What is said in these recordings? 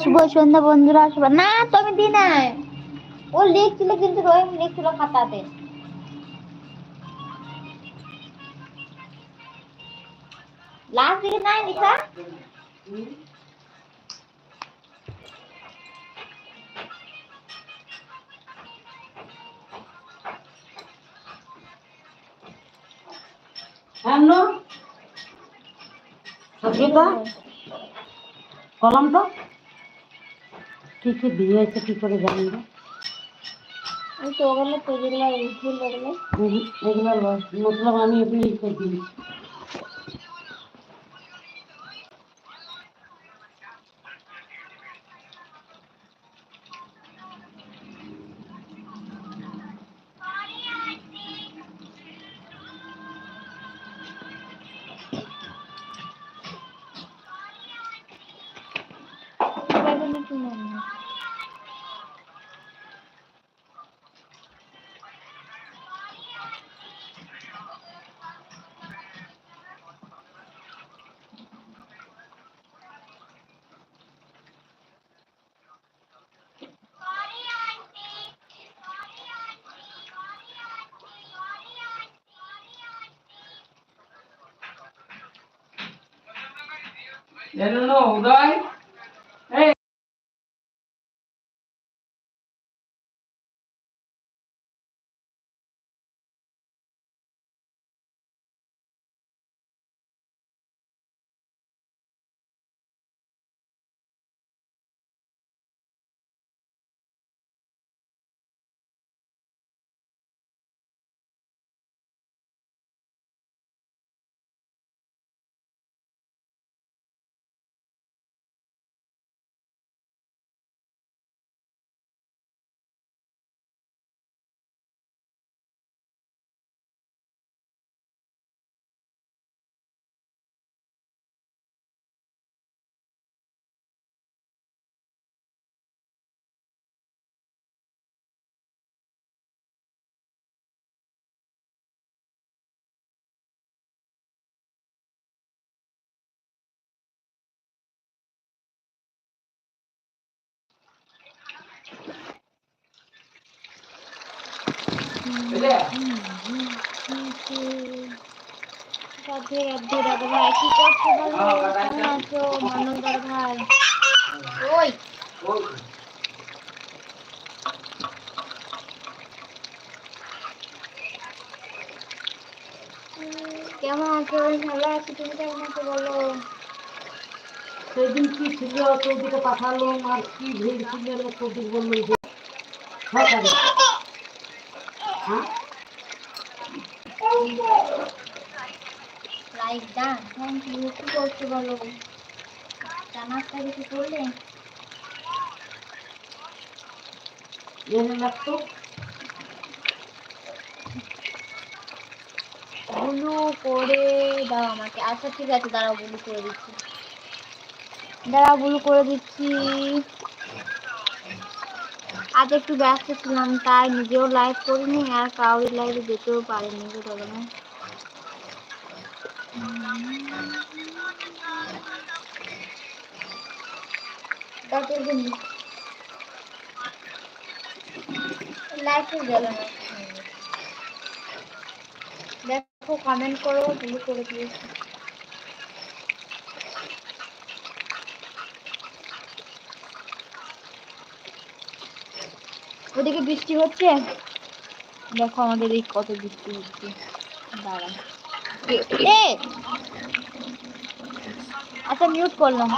শুভ সন্ধ্যা বন্ধুরা শুভ না, তো আমি দিই নাই ও লিখছিল কিন্তু রহিম লিখছিল খাতাতে। লাস্ট দিকে নাই, লিখা? সভ্যতা কলম তো কি কি দিয়েছে কি করে জানি না আমি তো ওগুলো তো যেগুলো ভুল ওগুলো এগুলো মতলব আমি এমনি লিখে দিয়েছি উদয় এই কেমন আছো ওই। ভালো আছি তুমি কেমন আছো বলো সেদিন কি ছিল চৌদিকে পাঠালো আর কি ভিড় ছিল চৌদিক বলল লাইক ডান থ্যাংক ইউ কি বলো কিছু করলে ব্লু করে দাও আমাকে। আচ্ছা ঠিক আছে দাঁড়াও ব্লু করে দিচ্ছি। দাঁড়াও ব্লু করে দিচ্ছি। আজ একটু ব্যস্ত ছিলাম, তাই নিজেও লাইভ করিনি আর কাউরি লাইভে যেতেও পারিনি বুঝলো না লাইভে গেল না দেখো কমেন্ট করো করে দিয়েছি। ওদিকে বৃষ্টি হচ্ছে। দেখো আমাদের এই কত বৃষ্টি হচ্ছে। দাঁড়া। আচ্ছা মিউট করলাম।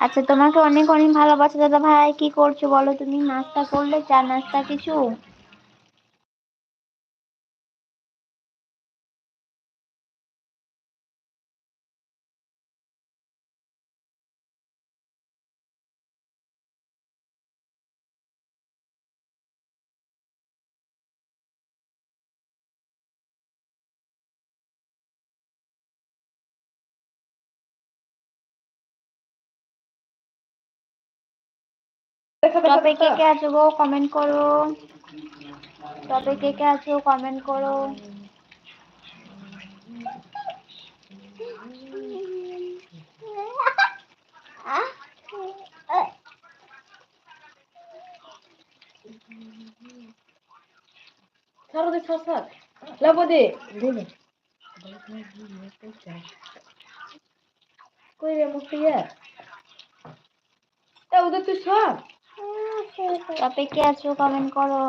আচ্ছা তোমাকে অনেক অনেক ভালোবাসা দাদা ভাই। কি করছ বলো তুমি? নাস্তা করলে? চা নাস্তা কিছু? টপে কে কে আছো গো কমেন্ট করো। টপে কে কে আছো কমেন্ট করো। ছাড়ো দে ছাড় ছাড়। লাবো দে। কই রে মুক্তি এ ওদের তুই সব। টপে কে আছো কমেন্ট করো।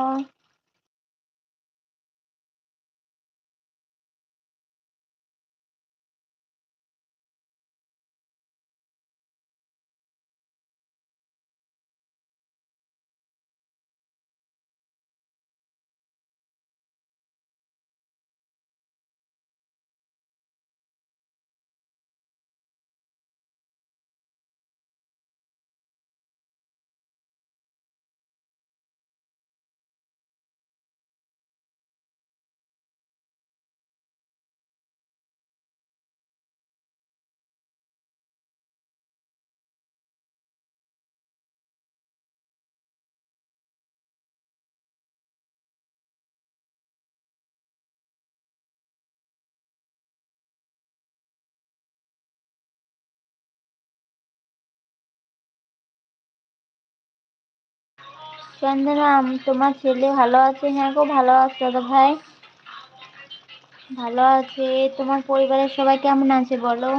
চন্দনা তোমার ছেলে ভালো আছে? হ্যাঁ গো, ভালো আছে দাদা ভাই। ভালো আছে। তোমার পরিবারের সবাই কেমন আছে বলো?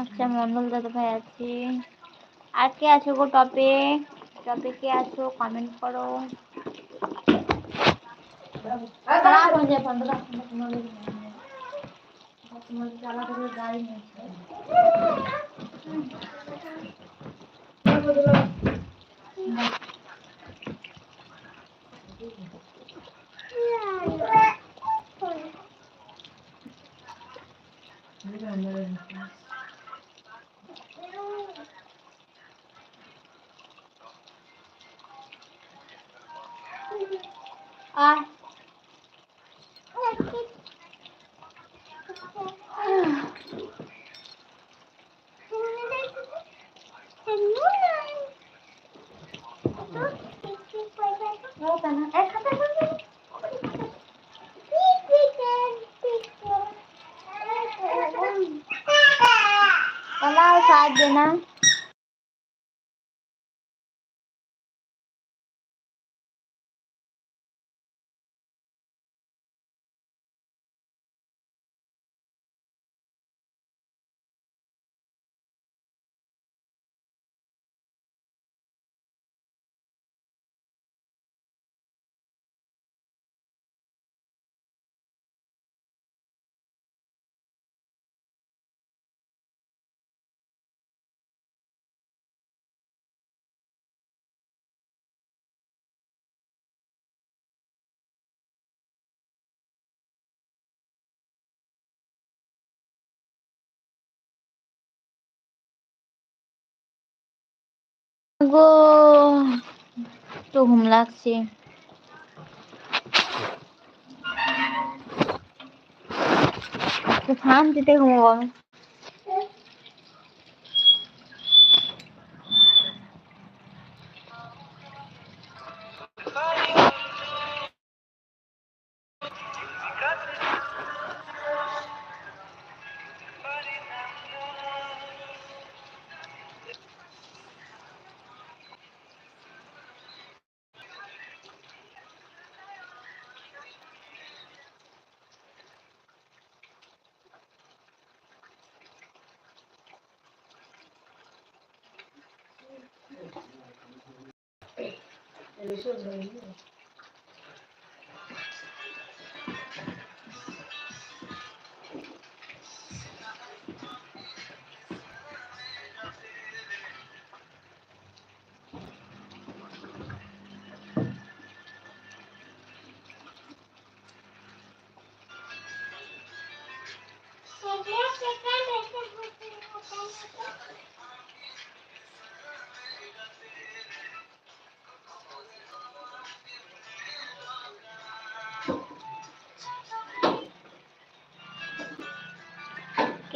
আচ্ছা মন্ডল দাদা ভাই আছি। আর কে আছে গো টপে টপে কে আছো কমেন্ট করো খারাপ হয়ে যায় ফোনটা রাখ, ফোনটা তোমার কাছে নেই। তোমার চালাতে গেলে গাড়ি নেই আর Kalau saat na গো তো ঘুম লাগছে। শান্তিতে ঘুমাবো আমি। 没事没事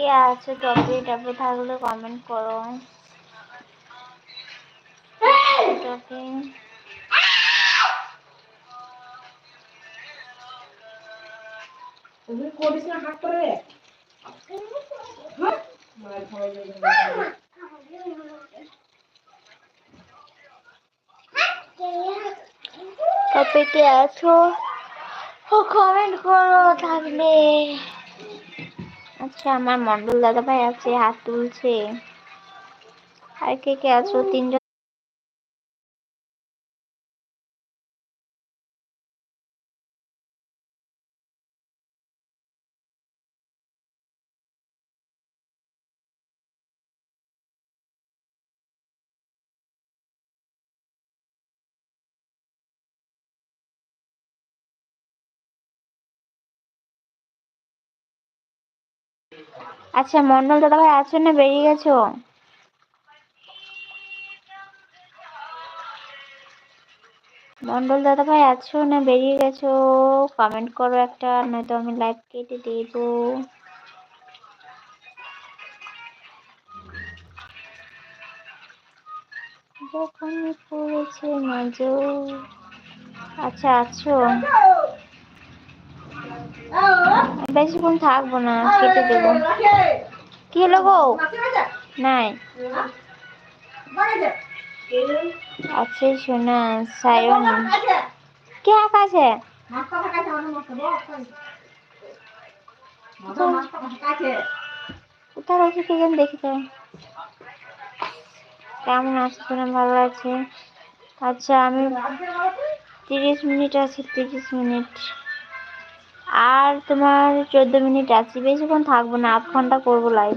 কে টপে টপে থাকলে কমেন্ট করো টপে তুমি করিস না হাত করে হ্যাঁ? মার খাওয়া যাবে না। কে আছো কমেন্ট করো থাকলে আচ্ছা আমার মন্ডল দাদা ভাই আছে হাত তুলছে। আর কে কে আছো? তিনজন আচ্ছা মন্ডল দাদা ভাই আছো না বেরিয়ে গেছো? মন্ডল দাদা ভাই আছো না বেরিয়ে গেছো। কমেন্ট করো একটা, নয়তো আমি লাইভ কেটে দেব। আচ্ছা আছো? বেশিক্ষণ থাকব না, কেটে দেবো। কি হলো গো নাই। আছে শোনা সায়ন। কে আঁকা আছে কোথায় রয়েছে কে যেন দেখি তো কেমন আছো তোমার ভালো আছে? আচ্ছা আমি তিরিশ মিনিট আছে, তিরিশ মিনিট। আর তোমার চোদ্দ মিনিট আছে, বেশিক্ষণ থাকব না, আধ ঘণ্টা করব লাইভ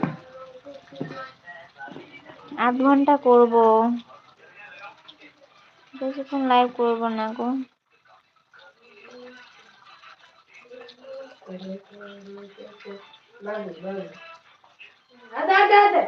আধ ঘণ্টা করব। বেশিক্ষণ লাইভ করব না গো। আদে। আদে।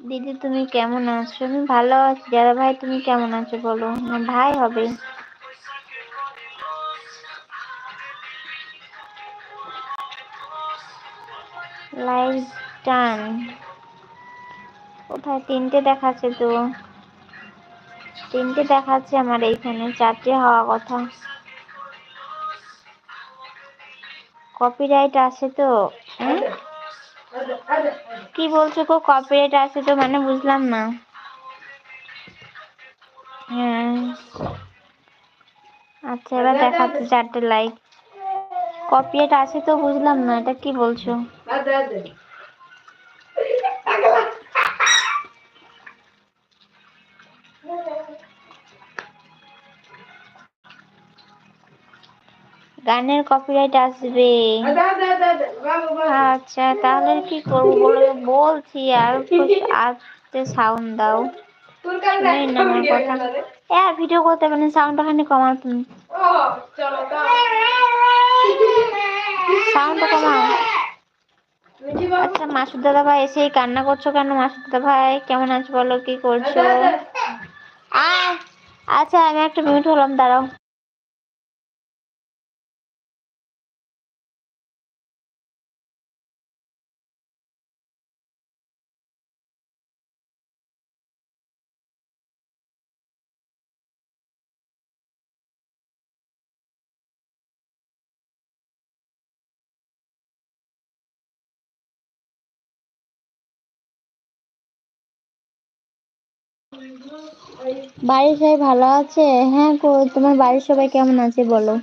দিদি, তুমি কেমন আছো? আমি ভালো আছি। দাদা ভাই, তুমি কেমন আছো বলো? না ভাই হবে। লাইভ টান কোথায়? তিনটে দেখাচ্ছে তো। তিনটে দেখাচ্ছে, আমার এইখানে চারটে হওয়া কথা। কপিরাইট আছে তো কি বলছো গো কপিরাইট আছে তো মানে বুঝলাম না। হ্যাঁ। আচ্ছা এবার দেখাচ্ছে চারটে লাইক কপিরাইট আছে তো, বুঝলাম না, এটা কি বলছো? গানের কপিরাইট আসবে। আচ্ছা তাহলে কি করব বলো বলছি আর আস্তে সাউন্ড দাও। এ ভিডিও করতে মানে সাউন্ডটা খানি কমাও তুমি। সাউন্ডটা কমাও। আচ্ছা মাসুদ দাদা ভাই কান্না করছ কেন? মাসুদ দাদা ভাই কেমন আছো বলো কি করছ? আচ্ছা আমি একটা মিউট হলাম দাঁড়াও। বাড়ির সবাই ভালো আছে? হ্যাঁ তোমার বাড়ির সবাই কেমন আছে বলো?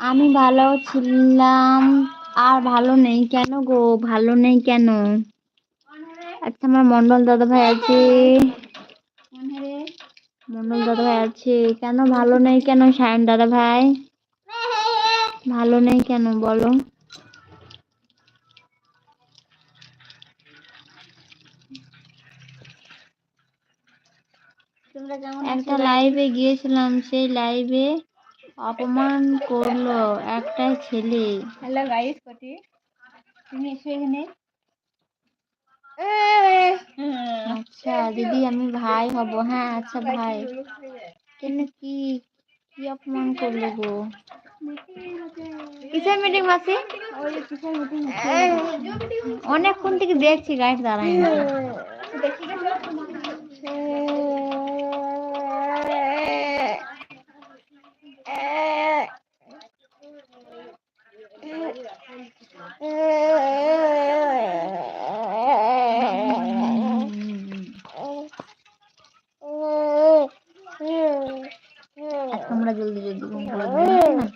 আমি ভালো ছিলাম। আর ভালো নেই কেন গো? ভালো নেই কেন? আচ্ছা আমার মন্ডল দাদা ভাই আছে। মন্ডল দাদা ভাই আছে। কেন ভালো নেই কেন, সায়ন দাদা ভাই? ভালো নেই কেন, বলো। একটা লাইভে গিয়েছিলাম, সেই লাইভে অপমান করল একটা ছেলে। হ্যালো গাইস কোটি তুমি এসো এখানে। আচ্ছা দিদি আমি ভাই হব। হ্যাঁ আচ্ছা ভাই। কেন কি কি অপমান করল গো? কিসের মিটিং মাসি? অনেকক্ষণ থেকে দেখছি গাইড দাঁড়াই আর তোমরা জলদি জলদি ঘুম করে দিও না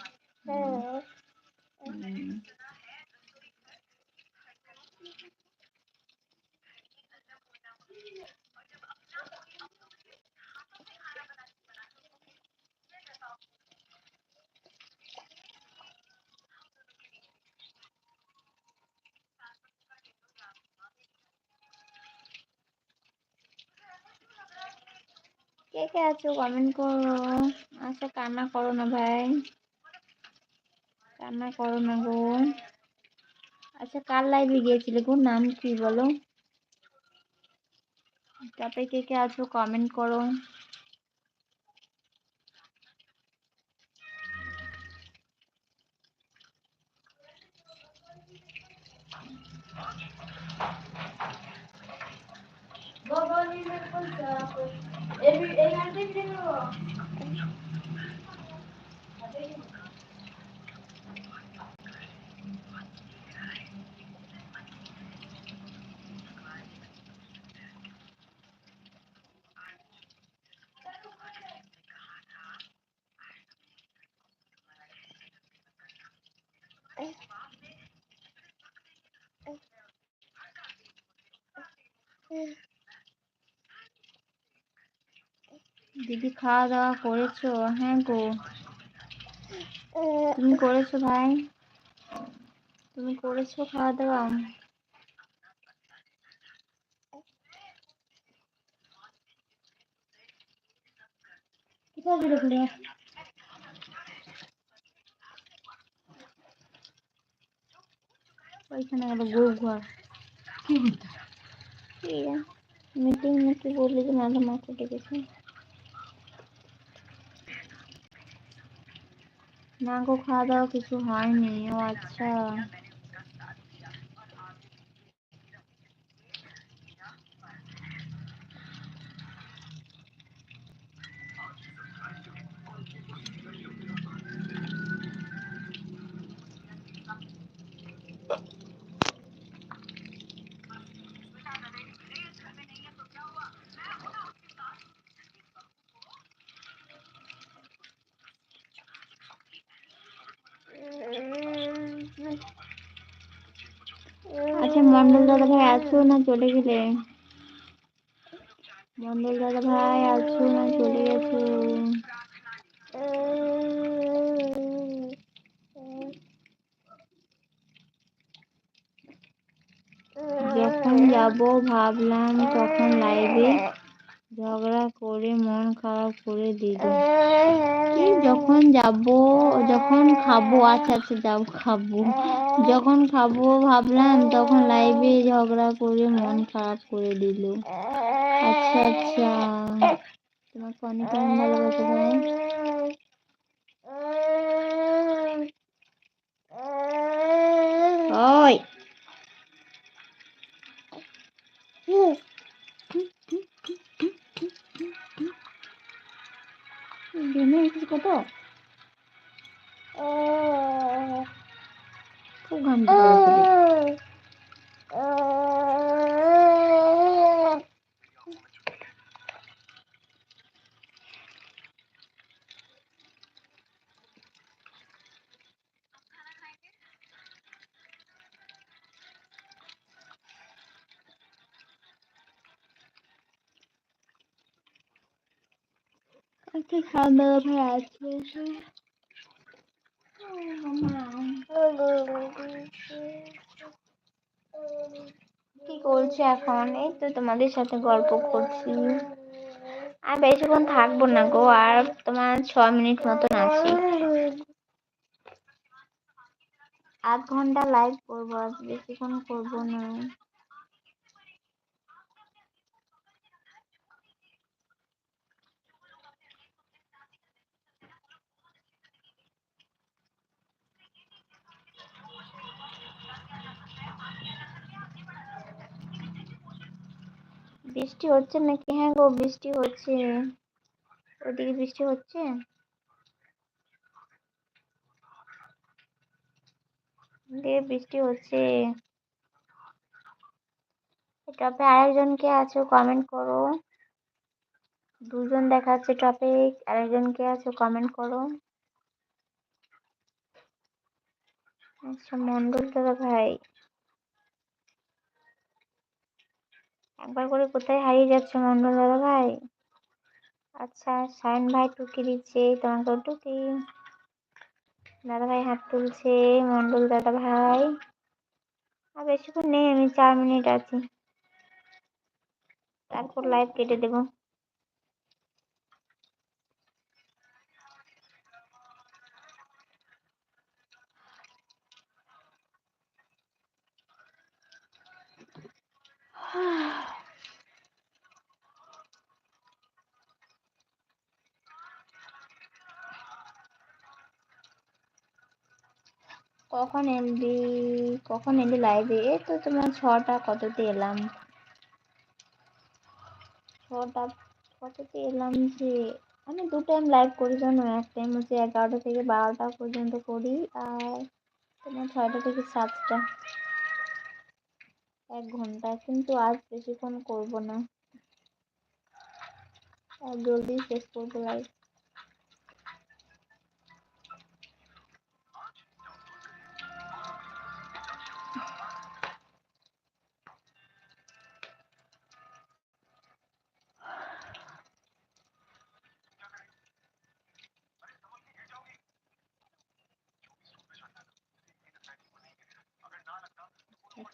কে কে আছো কমেন্ট করো। আচ্ছা কান্না করো না ভাই। কান্না করো না গো। আচ্ছা কার লাইভে গিয়েছিলে গো? নাম কি বলো? তাতে কে কে আছো কমেন্ট করো। দিদি খাওয়া দাওয়া করেছ? হ্যাঁ গো। তুমি করেছ ভাই? তুমি করেছ খাওয়া দাওয়া কোথায় বেরোলে ওইখানে গেল গরু ঘর কি মিটিং নাকি বললি যে ম্যাডাম মাকে ডেকেছে? না গো খাওয়া দাওয়া কিছু হয়নি। ও আচ্ছা। মন্ডল দাদা ভাই আছো না, চলে গেলে। মন্ডল দাদা ভাই আছো না, চলে গেছো। যখন যাব ভাবলাম, তখন লাইভে ঝগড়া করে, মন খারাপ করে দিল। যখন যাব, যখন খাব আচ্ছা আচ্ছা যাব, খাব। যখন খাব ভাবলাম তখন লাইভে ঝগড়া করে মন খারাপ করে দিল। আচ্ছা আচ্ছা। তোমাকে অনেক অনেক ভালোবাসা ভাই। ওই দিনে এসেছিস কত খুব ঘামতে দাওয়া ভাই আছে কি করছ এখন? এই তো তোমাদের সাথে গল্প করছি। আর বেশিক্ষণ থাকব না গো, আর তোমার ছ মিনিট মতন আছি। আধ ঘণ্টা লাইভ করব, আজ বেশিক্ষণ করব না। বৃষ্টি হচ্ছে নাকি? হ্যাঁ গো, বৃষ্টি হচ্ছে। ওদিকে বৃষ্টি হচ্ছে? দিয়ে বৃষ্টি হচ্ছে। টপে আরেকজন কে আছো? কমেন্ট করো। দুজন দেখাচ্ছে টপে, আরেকজন কে আছো? কমেন্ট করো। আচ্ছা মন্ডল দাদা ভাই। একবার করে কোথায় হারিয়ে যাচ্ছে মন্ডল দাদা ভাই? আচ্ছা সায়ন ভাই টুকি দিচ্ছে তোমাকেও টুকি। দাদা ভাই হাত তুলছে, মন্ডল দাদা ভাই। আর বেশিক্ষণ নেই, আমি চার মিনিট আছি। তারপর লাইভ কেটে দেবো। কখন এলবি কখন এলি লাইভে? এই তো তোমার ছটা কততে এলাম? ছটা কততে এলাম যে, আমি দু টাইম লাইভ করি জানো? এক টাইম হচ্ছে এগারোটা থেকে বারোটা পর্যন্ত করি, আর তোমার ছয়টা থেকে সাতটা। এক ঘণ্টা কিন্তু আজ বেশিক্ষণ করব না। জলদি শেষ করব লাইভ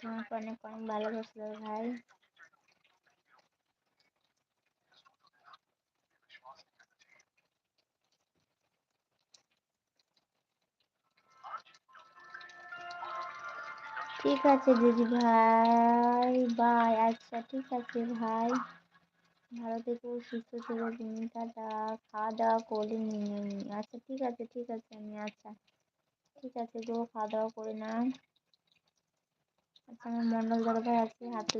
তোমাকে অনেক অনেক ভালোবাসলো ভাই। ঠিক আছে দিদি ভাই, বাই। আচ্ছা ঠিক আছে ভাই। ভালো থেকো, সুস্থ থেকো তুমি টাটা খাওয়া দাওয়া করিনি আমি আচ্ছা ঠিক আছে ঠিক আছে, আমি আচ্ছা। ঠিক আছে গো, খাওয়া দাওয়া করে না আমার মন্ডল দাদা আছে, হাত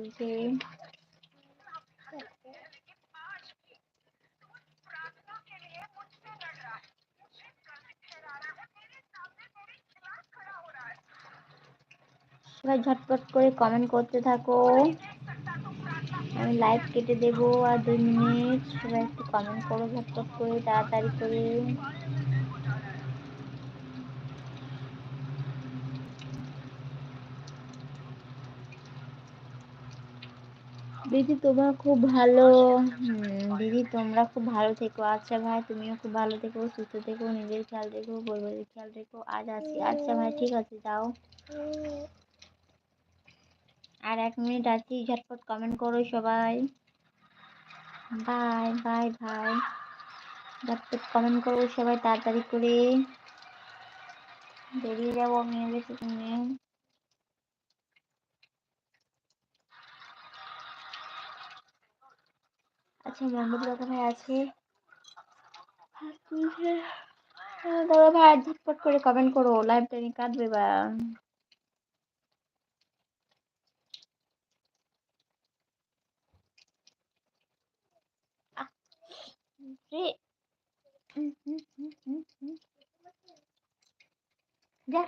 সবাই ঝটপট করে কমেন্ট করতে থাকো। আমি লাইভ কেটে দেবো আর দুই মিনিট সবাই একটু কমেন্ট করো ঝটপট করে, তাড়াতাড়ি করে। দিদি তোমরা খুব ভালো। দিদি তোমরা খুব ভালো থেকো। আচ্ছা ভাই, তুমিও খুব ভালো থেকো, সুস্থ থেকো, নিজের খেয়াল রেখো পরিবারের খেয়াল রেখো। আজ আছি। আচ্ছা ভাই, ঠিক আছে, যাও। আর এক মিনিট আছি, ঝটপট কমেন্ট করো সবাই। বাই বাই ভাই ঝটপট কমেন্ট করো সবাই, তাড়াতাড়ি করে। বেরিয়ে যাব আমি বেশি আছে আর তুলছে। হ্যাঁ, দাদা ভাই ঝটপট করে কমেন্ট করো লাইভটা নিয়ে কাটবে বা। যা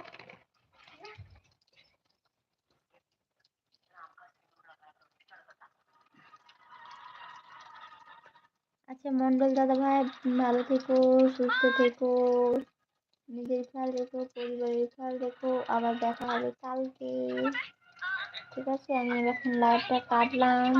আচ্ছা মন্ডল দাদা ভাই, ভালো থেকো, সুস্থ থেকো, নিজের খেয়াল রেখো, পরিবারের খেয়াল রেখো, আবার দেখা হবে কালকে। ঠিক আছে, আমি এখন লাইভটা কাটলাম।